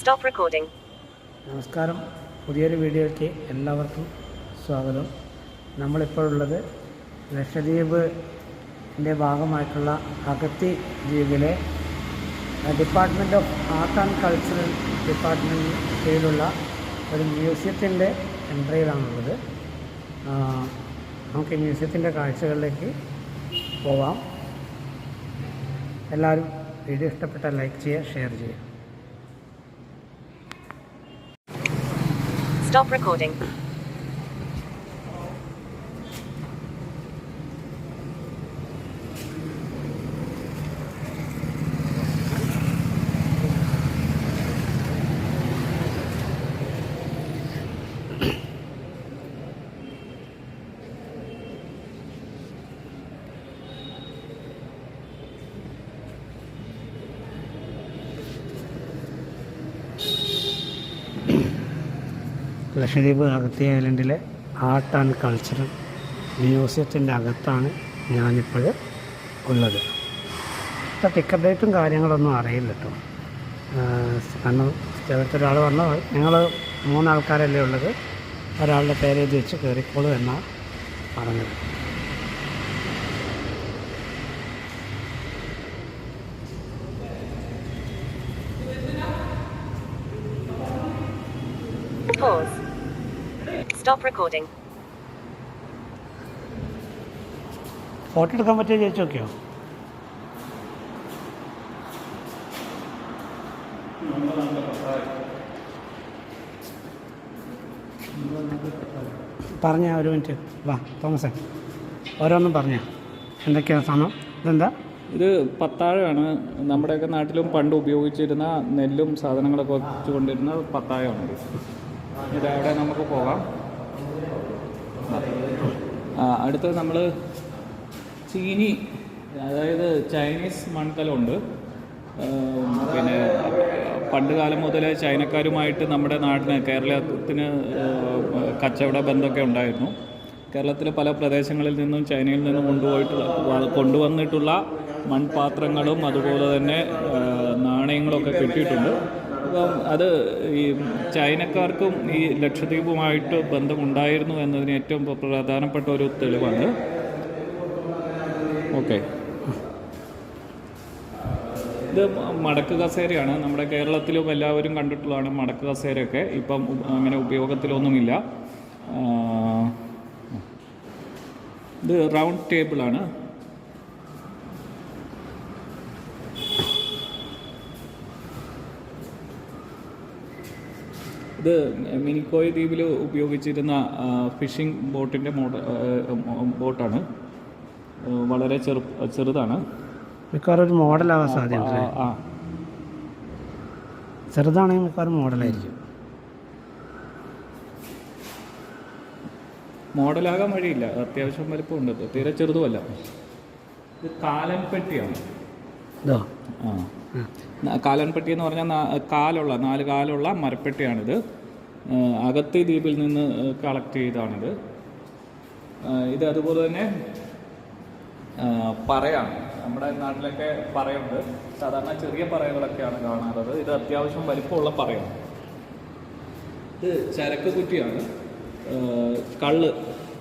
Stop recording നമസ്കാരം. പുതിയൊരു വീഡിയോയ്ക്ക് എല്ലാവർക്കും സ്വാഗതം. നമ്മളിപ്പോഴുള്ളത് ലക്ഷദ്വീപിന്റെ ഭാഗമായിട്ടുള്ള അഗത്തി ദ്വീപിലെ department of art and cultural ഡിപ്പാർട്ട്മെന്റിന് കീഴിലുള്ള ഒരു മ്യൂസിയത്തിന്റെ എൻട്രിയിലാണുള്ളത്. നമുക്ക് മ്യൂസിയത്തിന്റെ കാഴ്ചകളിലേക്ക് പോവാം. എല്ലാവരും വീഡിയോ ഇഷ്ടപ്പെട്ടാൽ ലൈക്ക് ചെയ്യുക ഷെയർ ചെയ്യുക. Stop recording. ലക്ഷദ്വീപ് അഗത്തി ഐലൻഡിലെ ആർട്ട് ആൻഡ് കൾച്ചറൽ മ്യൂസിയത്തിന്റെ അകത്താണ് ഞാനിപ്പോൾ ഉള്ളത്. ഇപ്പം ടിക്കറ്റ് ഡേറ്റും കാര്യങ്ങളൊന്നും അറിയില്ല കേട്ടോ. കാരണം സ്ഥലത്ത് ഒരാൾ ഞങ്ങൾ മൂന്നാൾക്കാരല്ലേ ഉള്ളത്? ഒരാളുടെ പേര് വെച്ച് കയറിക്കോളൂ എന്നാണ് പറഞ്ഞത് Pause. Stop recording. ഫോട്ടോ എടുക്കാൻ പറ്റിയ ചേച്ചി നോക്കിയോ പറഞ്ഞ ഒരു മിനിറ്റ്. വാ തോമസേ. ഓരോന്നും പറഞ്ഞ. എന്തൊക്കെയാണ് സാധനം? ഇതെന്താ? ഇത് പത്താഴമാണ്. നമ്മുടെയൊക്കെ നാട്ടിലും പണ്ട് ഉപയോഗിച്ചിരുന്ന നെല്ലും സാധനങ്ങളൊക്കെ വെച്ചുകൊണ്ടിരുന്ന പത്താഴമാണ് ഇത് അവിടെ നമുക്ക് പോകാം. അടുത്തത് നമ്മൾ ചീനി അതായത് ചൈനീസ് മൺകലമുണ്ട്. പിന്നെ പണ്ട് കാലം മുതലേ ചൈനക്കാരുമായിട്ട് നമ്മുടെ നാടിന് കേരളത്തിന് കച്ചവട ബന്ധമൊക്കെ ഉണ്ടായിരുന്നു. കേരളത്തിലെ പല പ്രദേശങ്ങളിൽ നിന്നും ചൈനയിൽ നിന്നും കൊണ്ടുപോയിട്ടുള്ള കൊണ്ടുവന്നിട്ടുള്ള മൺപാത്രങ്ങളും അതുപോലെ തന്നെ നാണയങ്ങളൊക്കെ കിട്ടിയിട്ടുണ്ട്. അപ്പം അത് ഈ ചൈനക്കാർക്കും ഈ ലക്ഷദ്വീപുമായിട്ട് ബന്ധമുണ്ടായിരുന്നു എന്നതിന് ഏറ്റവും പ്രധാനപ്പെട്ട ഒരു തെളിവാണ്. ഓക്കെ. ഇത് മടക്ക് കസേരയാണ്. നമ്മുടെ കേരളത്തിലും എല്ലാവരും കണ്ടിട്ടുള്ളതാണ് മടക്ക് കസേരയൊക്കെ. ഇപ്പം അങ്ങനെ ഉപയോഗത്തിലൊന്നുമില്ല. ഇത് റൗണ്ട് ടേബിളാണ്. ഇത് മിനിക്കോയ ദ്വീപിൽ ഉപയോഗിച്ചിരുന്ന ഫിഷിംഗ് ബോട്ടിന്റെ മോഡ ബോട്ടാണ്. വളരെ ചെറു ചെറുതാണ്. മിക്കവാറും ഒരു മോഡലാവാൻ സാധ്യത ആ, ചെറുതാണെങ്കിൽ മിക്കവാറും മോഡലായിരിക്കും. മോഡലാകാൻ വഴിയില്ല. അത്യാവശ്യം വലിപ്പമുണ്ട്. തീരെ ചെറുതുമല്ല. ഇത് കാലൻ പെട്ടിയാണ് ഇതോ ആ. ആ. കാലൻ പെട്ടി എന്ന് പറഞ്ഞാൽ കാലുള്ള നാല് കാലുള്ള മരപ്പെട്ടിയാണിത്. അകത്ത് ദ്വീപിൽ നിന്ന് കളക്ട് ചെയ്തതാണിത്. ഇത് അതുപോലെ തന്നെ പറയാണ്. നമ്മുടെ നാട്ടിലൊക്കെ പറയുണ്ട്. സാധാരണ ചെറിയ പറയകളൊക്കെയാണ് കാണാറുള്ളത്. ഇത് അത്യാവശ്യം വലിപ്പമുള്ള പറയാണ്. ഇത് ചരക്ക് കുറ്റിയാണ്. കള്ള്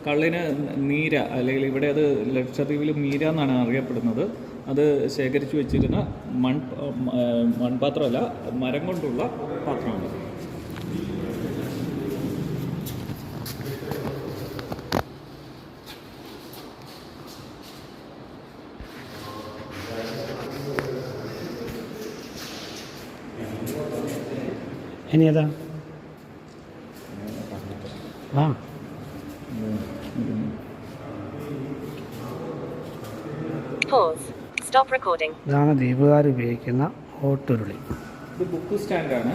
കള്ളിന് നീര അല്ലെങ്കിൽ ഇവിടെ അത് ലക്ഷദ്വീപിൽ മീര എന്നാണ് അറിയപ്പെടുന്നത്. അത് ശേഖരിച്ചു വെച്ചിരുന്ന മൺ മൺപാത്രമല്ല മരം കൊണ്ടുള്ള പാത്രമാണ്. ഇനി ഏതാ? ആ Pause. Stop recording. ഇതാണ് ദ്വീപുകാർ ഉപയോഗിക്കുന്ന ഓട്ടുരുളി ഇത് ബുക്ക് സ്റ്റാൻഡാണ്.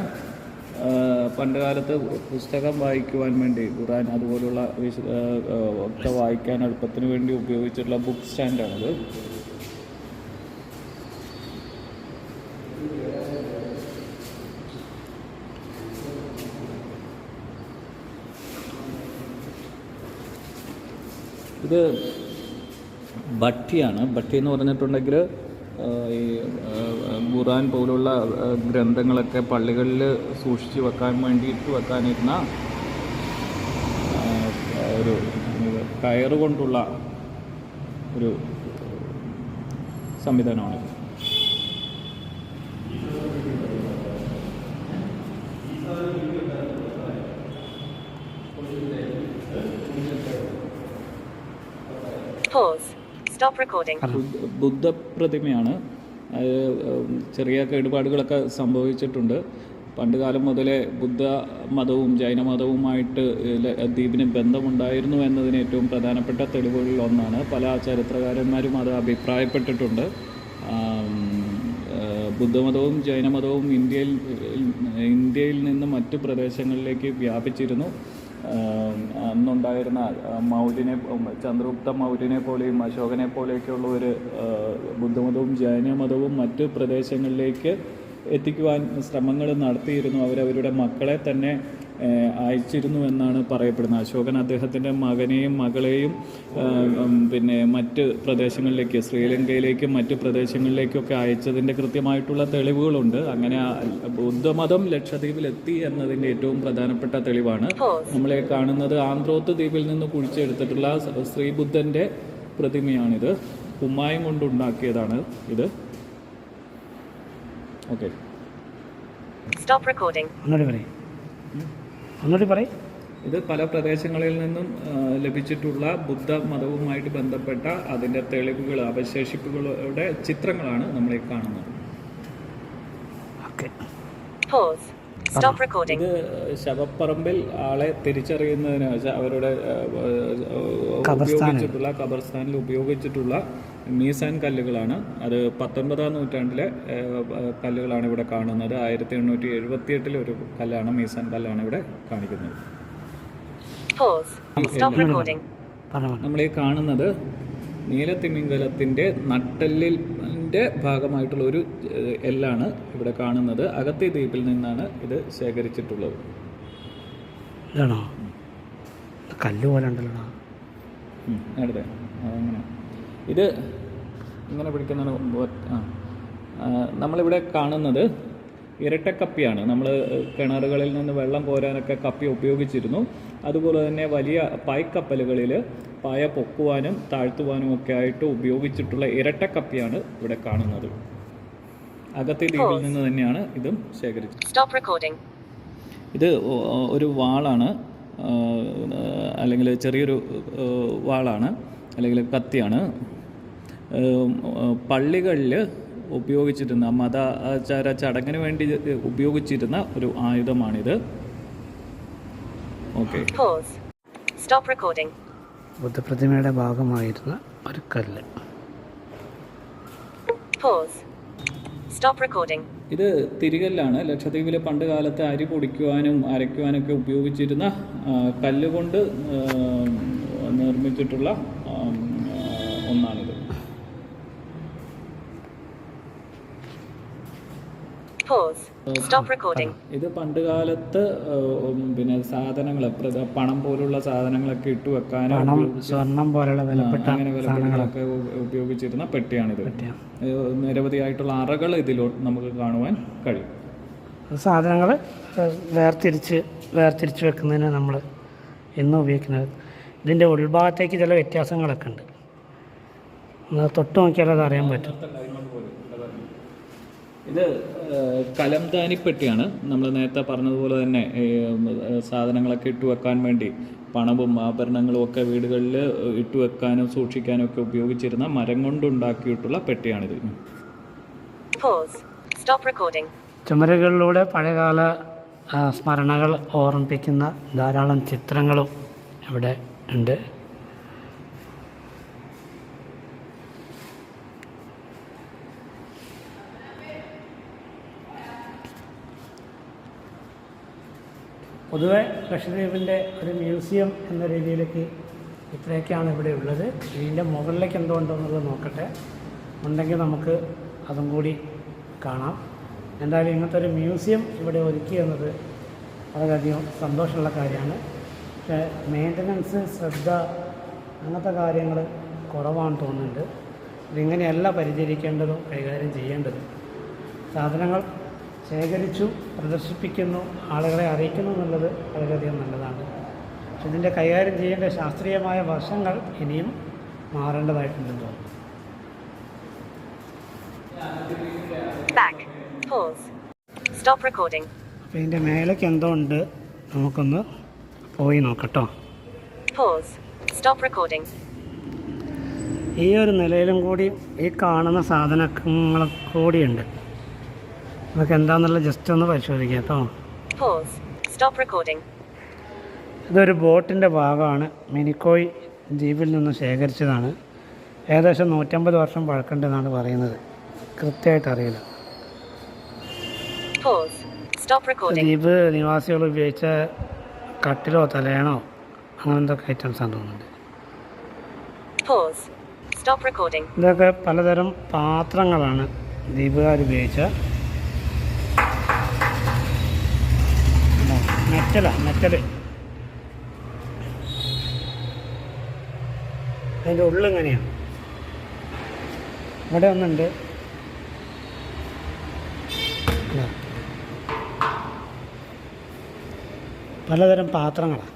പണ്ട് കാലത്ത് പുസ്തകം വായിക്കുവാൻ വേണ്ടി ഖുറാൻ അതുപോലുള്ള ഒക്കെ വായിക്കാൻ എളുപ്പത്തിന് വേണ്ടി ഉപയോഗിച്ചിട്ടുള്ള ബുക്ക് സ്റ്റാൻഡാണിത്. ഇത് ബട്ടിയാണ് ഭട്ടി എന്ന് പറഞ്ഞിട്ടുണ്ടെങ്കിൽ ഈ ഖുറാൻ പോലുള്ള ഗ്രന്ഥങ്ങളൊക്കെ പള്ളികളിൽ സൂക്ഷിച്ച് വെക്കാൻ വേണ്ടിയിട്ട് വെക്കാനിരുന്ന ഒരു കയറ് കൊണ്ടുള്ള ഒരു സംവിധാനമാണ് Pause. ബുദ്ധപ്രതിമയാണ്. ചെറിയ കേടുപാടുകളൊക്കെ സംഭവിച്ചിട്ടുണ്ട്. പണ്ട് കാലം മുതലേ ബുദ്ധ മതവും ജൈന മതവുമായിട്ട് ദ്വീപിന് ബന്ധമുണ്ടായിരുന്നു എന്നതിന് ഏറ്റവും പ്രധാനപ്പെട്ട തെളിവുകളിൽ ഒന്നാണ്. പല ചരിത്രകാരന്മാരും അത് അഭിപ്രായപ്പെട്ടിട്ടുണ്ട്. ബുദ്ധമതവും ജൈനമതവും ഇന്ത്യയിൽ ഇന്ത്യയിൽ നിന്ന് മറ്റു പ്രദേശങ്ങളിലേക്ക് വ്യാപിച്ചിരുന്നു. അന്നുണ്ടായിരുന്ന മൗര്യനെ ചന്ദ്രഗുപ്ത മൗര്യനെ പോലെയും അശോകനെ പോലെയൊക്കെയുള്ള ഒരു ബുദ്ധമതവും ജൈനമതവും മറ്റ് പ്രദേശങ്ങളിലേക്ക് എത്തിക്കുവാൻ ശ്രമങ്ങൾ നടത്തിയിരുന്നു. അവരവരുടെ മക്കളെ തന്നെ അയച്ചിരുന്നു എന്നാണ് പറയപ്പെടുന്നത്. അശോകൻ അദ്ദേഹത്തിന്റെ മകനെയും മകളെയും പിന്നെ മറ്റ് പ്രദേശങ്ങളിലേക്ക് ശ്രീലങ്കയിലേക്കും മറ്റ് പ്രദേശങ്ങളിലേക്കൊക്കെ അയച്ചതിന്റെ കൃത്യമായിട്ടുള്ള തെളിവുകളുണ്ട്. അങ്ങനെ ബുദ്ധമതം ലക്ഷദ്വീപിലെത്തി എന്നതിന്റെ ഏറ്റവും പ്രധാനപ്പെട്ട തെളിവാണ്. നമ്മളെ കാണുന്നത് ആന്ത്രോത്ത് ദ്വീപിൽ നിന്ന് കുഴിച്ചെടുത്തിട്ടുള്ള ശ്രീബുദ്ധന്റെ പ്രതിമയാണിത്. കുമ്മായം കൊണ്ടുണ്ടാക്കിയതാണ് ഇത്. ഓക്കെ സ്റ്റോപ്പ് റെക്കോർഡിംഗ് ഒന്നുകൂടി പറയും. ഒന്നുകൂടി പറയും. ഇത് പല പ്രദേശങ്ങളിൽ നിന്നും ലഭിച്ചിട്ടുള്ള ബുദ്ധ മതവുമായിട്ട് ബന്ധപ്പെട്ട അതിന്റെ തെളിവുകൾ അവശേഷിപ്പുകളുടെ ചിത്രങ്ങളാണ് നമ്മളീ കാണുന്നത്. ഓക്കെ. ഇത് ശവപ്പറമ്പിൽ ആളെ തിരിച്ചറിയുന്നതിന് വെച്ചാൽ അവരുടെ ഉപയോഗിച്ചിട്ടുള്ള ഖബർസ്ഥാനിൽ ഉപയോഗിച്ചിട്ടുള്ള മീസാൻ കല്ലുകളാണ്. അത് പത്തൊൻപതാം നൂറ്റാണ്ടിലെ കല്ലുകളാണ് ഇവിടെ കാണുന്നത്. ആയിരത്തി എണ്ണൂറ്റി എഴുപത്തി എട്ടിലെ ഒരു കല്ലാണ് മീസാൻ കല്ലാണ് ഇവിടെ കാണിക്കുന്നത്. നമ്മൾ ഈ കാണുന്നത് നീലത്തിമിംഗലത്തിന്റെ നട്ടെല്ലിന്റെ ഭാഗമായിട്ടുള്ള ഒരു എല്ലാണ് ഇവിടെ കാണുന്നത്. അകത്തെ ദ്വീപിൽ നിന്നാണ് ഇത് ശേഖരിച്ചിട്ടുള്ളത്. ഇതാണോ? ഇത് കല്ല് പോലെ ഉണ്ടല്ലോ അങ്ങനെ ഇത് ഇങ്ങനെ പിടിക്കുന്ന നമ്മളിവിടെ കാണുന്നത് ഇരട്ടക്കപ്പിയാണ് നമ്മൾ കിണറുകളിൽ നിന്ന് വെള്ളം കോരാനൊക്കെ കപ്പി ഉപയോഗിച്ചിരുന്നു. അതുപോലെ തന്നെ വലിയ പായ്ക്കപ്പലുകളിൽ പായ പൊക്കുവാനും താഴ്ത്തുവാനും ഒക്കെ ആയിട്ട് ഉപയോഗിച്ചിട്ടുള്ള ഇരട്ട കപ്പിയാണ് ഇവിടെ കാണുന്നത്. അകത്തെ ദ്വീപിൽ നിന്ന് തന്നെയാണ് ഇതും ശേഖരിച്ചത്. ഇത് ഒരു വാളാണ്. അല്ലെങ്കിൽ ചെറിയൊരു വാളാണ്. അല്ലെങ്കിൽ കത്തിയാണ്. പള്ളികളിൽ ഉപയോഗിച്ചിരുന്ന മതാചാര ചടങ്ങിന് വേണ്ടി ഉപയോഗിച്ചിരുന്ന ഒരു ആയുധമാണിത് ഓക്കെ Pause. Stop recording. ബുദ്ധപ്രതിമയുടെ ഭാഗമായിരുന്ന ഒരു കല്ല് Pause. Stop recording. ഇത് തിരികല്ലാണ് ലക്ഷദ്വീപിലെ പണ്ട് കാലത്ത് അരി പൊടിക്കുവാനും അരയ്ക്കുവാനൊക്കെ ഉപയോഗിച്ചിരുന്ന കല്ലുകൊണ്ട് നിർമ്മിച്ചിട്ടുള്ള ആ, ഒന്നാണിത് Pause. Stop recording. ഇത് പണ്ട് കാലത്ത് പിന്നെ സാധനങ്ങൾ പണം പോലുള്ള സാധനങ്ങളൊക്കെ ഇട്ട് വെക്കാനും സ്വർണം പോലുള്ള വിലപ്പെട്ട അങ്ങനെ വിലപ്പെട്ടതൊക്കെ ഉപയോഗിച്ചിരുന്ന പെട്ടിയാണിത്. നിരവധിയായിട്ടുള്ള അറകൾ ഇതിലോട്ട് നമുക്ക് കാണുവാൻ കഴിയും. സാധനങ്ങൾ വേർതിരിച്ച് വേർതിരിച്ച് വെക്കുന്നതിന് നമ്മൾ എന്നും ഉപയോഗിക്കുന്നത്. ഇതിന്റെ ഉൾഭാഗത്തേക്ക് ചില വ്യത്യാസങ്ങളൊക്കെ ഉണ്ട്. തൊട്ട് നോക്കിയാലത് അറിയാൻ പറ്റും. ഇത് കലംതാനിപ്പെട്ടിയാണ് കലംദാനി പെട്ടിയാണ് നമ്മൾ നേരത്തെ പറഞ്ഞതുപോലെ തന്നെ സാധനങ്ങളൊക്കെ ഇട്ട് വെക്കാൻ വേണ്ടി പണവും ആഭരണങ്ങളും ഒക്കെ വീടുകളിൽ ഇട്ട് വെക്കാനും സൂക്ഷിക്കാനും ഒക്കെ ഉപയോഗിച്ചിരുന്ന മരം കൊണ്ടുണ്ടാക്കിയിട്ടുള്ള പെട്ടിയാണിത് Pause. Stop recording. ചുമരുകളിലൂടെ പഴയകാല സ്മരണകൾ ഓർമ്മിപ്പിക്കുന്ന ധാരാളം ചിത്രങ്ങളും ഇവിടെ ഉണ്ട് പൊതുവെ ലക്ഷദ്വീപിന്റെ ഒരു മ്യൂസിയം എന്ന രീതിയിലേക്ക് ഇത്രയൊക്കെയാണ് ഇവിടെ ഉള്ളത്. ഇതിന്റെ മുകളിലേക്ക് എന്തോ ഉണ്ടോയെന്നുള്ളത് നോക്കട്ടെ. ഉണ്ടെങ്കിൽ നമുക്ക് അതും കൂടി കാണാം. എന്തായാലും ഇങ്ങനത്തെ ഒരു മ്യൂസിയം ഇവിടെ ഒരുക്കി എന്നത് വളരെയധികം സന്തോഷമുള്ള കാര്യമാണ്. പക്ഷേ മെയിന്റനൻസ് ശ്രദ്ധ അങ്ങനത്തെ കാര്യങ്ങൾ കുറവാണെന്ന് തോന്നുന്നുണ്ട്. ഇതിങ്ങനെയല്ല പരിചരിക്കേണ്ടതും കൈകാര്യം ചെയ്യേണ്ടതും. സാധനങ്ങൾ ശേഖരിച്ചു പ്രദർശിപ്പിക്കുന്നു ആളുകളെ അറിയിക്കുന്നു എന്നുള്ളത് വളരെയധികം നല്ലതാണ്. പക്ഷെ ഇതിന്റെ കൈകാര്യം ചെയ്യേണ്ട ശാസ്ത്രീയമായ വശങ്ങൾ ഇനിയും മാറേണ്ടതായിട്ടുണ്ടെന്ന് തോന്നുന്നു. അപ്പം ഇതിന്റെ മേലേക്ക് എന്തോ ഉണ്ട്. നമുക്കൊന്ന് പോയി നോക്കട്ടോ. ഈ ഒരു നിലയിലും കൂടി ഈ കാണുന്ന സാധനങ്ങൾ കൂടിയുണ്ട്. നമുക്ക് എന്താണെന്നുള്ള ജസ്റ്റ് ഒന്ന് പരിശോധിക്കാം കേട്ടോ. Stop recording. ഇതൊരു ബോട്ടിന്റെ ഭാഗമാണ്. മിനിക്കോയ് ദ്വീപിൽ നിന്ന് ശേഖരിച്ചതാണ്. ഏകദേശം നൂറ്റമ്പത് വർഷം പഴക്കണ്ടെന്നാണ് പറയുന്നത്. കൃത്യമായിട്ട് അറിയില്ല. ദ്വീപ് നിവാസികൾ ഉപയോഗിച്ച കട്ടിലോ തലയണോ അങ്ങനെ എന്തൊക്കെ ഐറ്റംസ് ആണ് തോന്നുന്നുണ്ട്. ഇതൊക്കെ പലതരം പാത്രങ്ങളാണ് ദ്വീപുകാർ ഉപയോഗിച്ച. മെറ്റലാ മെറ്റൽ അതിന്റെ ഉള്ളിങ്ങനെയാണ് ഇവിടെ ഒന്നുണ്ട്. പലതരം പാത്രങ്ങളാണ്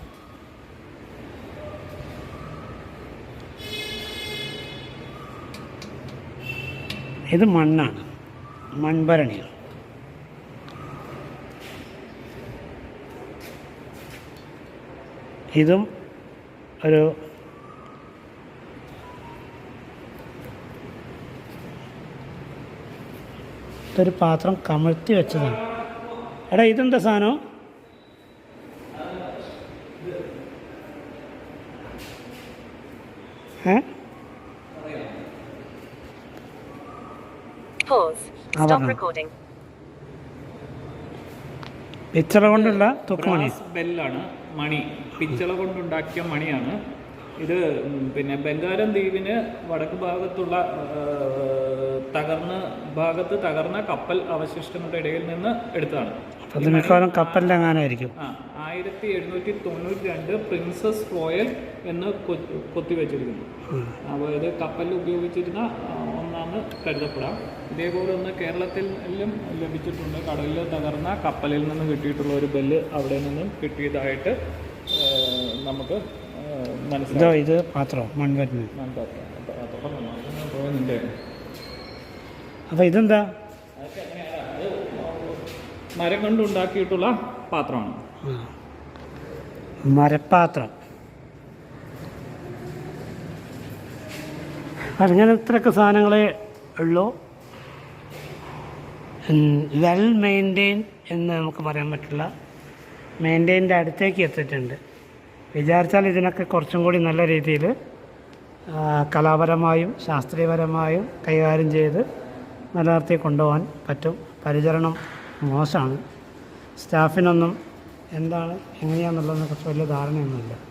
ഇത് മണ്ണാണ്. മൺഭരണിയാണ് ഇതും ഒരു ഒരു പാത്രം കമഴ്ത്തി വെച്ചതാണ് എടാ ഇതെന്താ സാധനം ഏ Pause. Stop recording. പിച്ചള കൊണ്ടുള്ള തൂക്കുമണി. ബെല്ലാണ് മണി. പിച്ചള കൊണ്ടുണ്ടാക്കിയ മണിയാണ്. ഇത് പിന്നെ ബംഗാരം ദ്വീപിന് വടക്ക് ഭാഗത്തുള്ള തകർന്ന ഭാഗത്ത് തകർന്ന കപ്പൽ അവശിഷ്ടങ്ങളുടെ ഇടയിൽ നിന്ന് എടുത്തതാണ്. മിക്കവാറും കപ്പലിന്റെ എങ്ങാനായിരിക്കും ആ ആയിരത്തി എഴുന്നൂറ്റി തൊണ്ണൂറ്റി രണ്ട് പ്രിൻസസ് റോയൽ എന്ന് കൊത്തി കൊത്തിവെച്ചിരിക്കുന്നു. അപ്പോൾ ഇത് കപ്പലിൽ ഉപയോഗിച്ചിരുന്ന ഒന്നാണ് കരുതപ്പെടാം. ഇതേപോലെ ഒന്ന് കേരളത്തിലും ലഭിച്ചിട്ടുണ്ട്. കടലിൽ തകർന്ന കപ്പലിൽ നിന്ന് കിട്ടിയിട്ടുള്ള ഒരു ബെല്ല് അവിടെ നിന്നും കിട്ടിയതായിട്ട് നമുക്ക് മനസ്സിലായി. ഇത് പാത്രം മൺപാത്രം. അപ്പോൾ ഇതെന്താ? മരം കൊണ്ടുണ്ടാക്കിയിട്ടുള്ള പാത്രമാണ്. മരപ്പാത്രം. അങ്ങനെ ഇത്രയൊക്കെ സാധനങ്ങളെ ഉള്ളൂ. വെൽ മെയിന്റെയിൻ എന്ന് നമുക്ക് പറയാൻ പറ്റില്ല. മെയിന്റെയിന്റെ അടുത്തേക്ക് എത്തിയിട്ടുണ്ട്. വിചാരിച്ചാൽ ഇതിനൊക്കെ കുറച്ചും കൂടി നല്ല രീതിയിൽ കലാപരമായും ശാസ്ത്രീയപരമായും കൈകാര്യം ചെയ്ത് നിലനിർത്തി കൊണ്ടുപോകാൻ പറ്റും. പരിചരണം മോശമാണ്. സ്റ്റാഫിനൊന്നും എന്താണ് എങ്ങനെയാണെന്നുള്ളതിനെ കുറിച്ച് വലിയ ധാരണയൊന്നുമില്ല.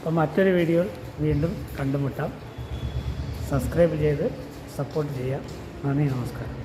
അപ്പോൾ മറ്റൊരു വീഡിയോ വീണ്ടും കണ്ടുമുട്ടാം. സബ്സ്ക്രൈബ് ചെയ്ത് സപ്പോർട്ട് ചെയ്യാം നന്ദി നമസ്കാരം.